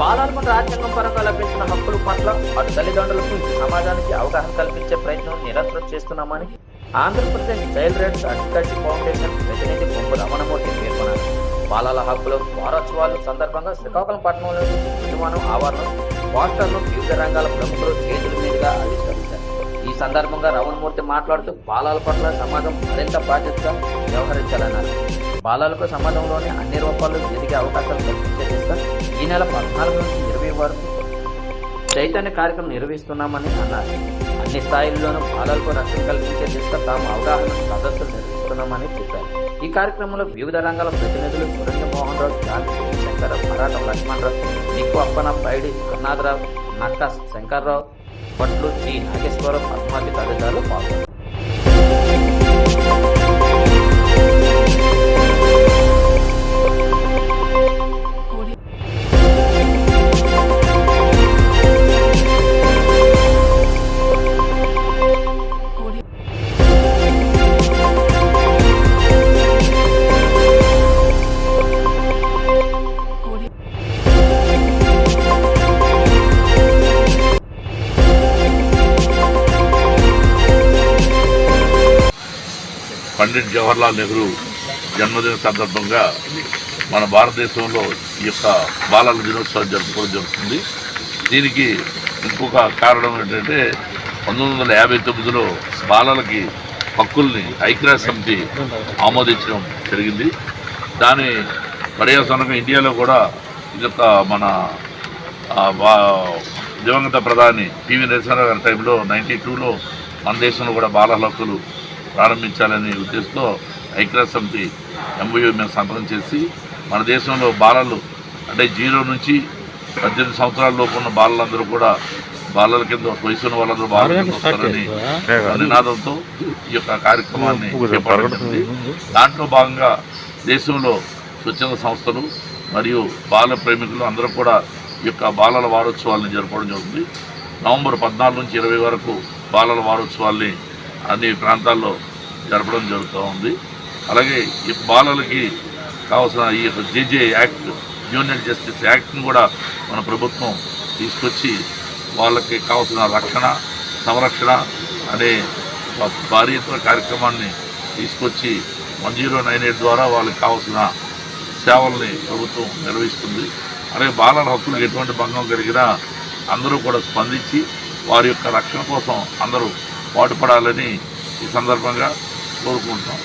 పాలమండల రాజ్యాంగం పరంగా లభించిన హక్కుల పట్ల అటు తల్లిదండ్రులకు సమాజానికి అవగాహన కల్పించే ప్రయత్నం నిరంతరం చేస్తున్నామని Andhra Pradesh child rights advocacy foundation ప్రతినిధి బొమ్మ రమణమూర్తి పేర్కొన్నారు. బాలల హక్కుల వారోత్సవాలు సందర్భంగా శ్రీకాకుళం పట్టణంలోని నిర్మాణం ఆవరణం పోస్టర్లు వివిధ రంగాల ప్రముఖులు చేతుల మీదుగా ఆవిష్కరించారు. ఈ సందర్భంగా రమణమూర్తి మాట్లాడుతూ బాలల పట్ల సమాజం మరింత బాధ్యతగా వ్యవహరించాలన్నారు. బాలలకు సమాజంలోని అన్ని రూపాల్లో ఎదిగే అవకాశాలు కల్పించే దిశగా ఈ నెల పద్నాలుగు నుంచి ఇరవై వరకు చైతన్య కార్యక్రమం నిర్వహిస్తున్నామని అన్నారు. అన్ని స్థాయిల్లోనూ బాలలకు రక్షణ కల్పించే దిశగా తాము అవగాహన సదస్సులు నిర్వహిస్తున్నామని చెప్పారు. ఈ కార్యక్రమంలో వివిధ రంగాల ప్రతినిధులు సురేంద్ర మోహన్ రావు జాన్ శంకర్ మరాఠం లక్ష్మణరావు నిక్కు అప్పన పైడి అన్నాథరావు నక్క శంకర్రావు భట్లు జి నాగేశ్వరరావు పద్మావతి తదితరులు పండిట్ జవహర్లాల్ నెహ్రూ జన్మదిన సందర్భంగా మన భారతదేశంలో ఈ యొక్క బాలల దినోత్సవం జరుపుకోవడం జరుగుతుంది. దీనికి ఇంకొక కారణం ఏంటంటే పంతొమ్మిది వందల యాభై తొమ్మిదిలో బాలలకి హక్కుల్ని ఐక్యరాజ్య సమితి ఆమోదించడం జరిగింది. దాని పర్యవసానంగా ఇండియాలో కూడా ఇది యొక్క మన వా- దివంగత ప్రధాని పివి నరసింహారావు గారి టైంలో నైంటీ టూలో మన దేశంలో కూడా బాలల హక్కులు ప్రారంభించాలనే ఉద్దేశంతో ఐక్యరాజ్య సమితి ఎంఓయూ మేము సంతకం చేసి మన దేశంలో బాలలు అంటే జీరో నుంచి పద్దెనిమిది సంవత్సరాల లోపు ఉన్న బాలలందరూ కూడా బాలల కింద వయసు ఉన్న వాళ్ళందరూ బాలల కింద వస్తారని నినాదంతో ఈ యొక్క కార్యక్రమాన్ని చేపట్టబడింది దాంట్లో భాగంగా దేశంలో స్వచ్ఛంద సంస్థలు మరియు బాల ప్రేమికులు అందరూ కూడా ఈ యొక్క బాలల వారోత్సవాల్ని జరపడం జరుగుతుంది. నవంబర్ పద్నాలుగు నుంచి ఇరవై వరకు బాలల వారోత్సవాల్ని అన్ని ప్రాంతాల్లో జరపడం జరుగుతూ ఉంది. అలాగే ఈ బాలలకి కావాల్సిన ఈ యొక్క జేజే యాక్ట్ జూనియర్ జస్టిస్ యాక్ట్ని కూడా మన ప్రభుత్వం తీసుకొచ్చి వాళ్ళకి కావాల్సిన రక్షణ సంరక్షణ అనే భారీతర భారీ ఎత్తున కార్యక్రమాన్ని తీసుకొచ్చి వన్ జీరో నైన్ ఎయిట్ ద్వారా వాళ్ళకి కావాల్సిన సేవల్ని ప్రభుత్వం నిర్వహిస్తుంది. అలాగే బాలల హక్కులకు ఎటువంటి భంగం కలిగినా అందరూ కూడా స్పందించి వారి యొక్క రక్షణ కోసం అందరూ పాటుపడాలని ఈ సందర్భంగా కోరుకుంటున్నాం.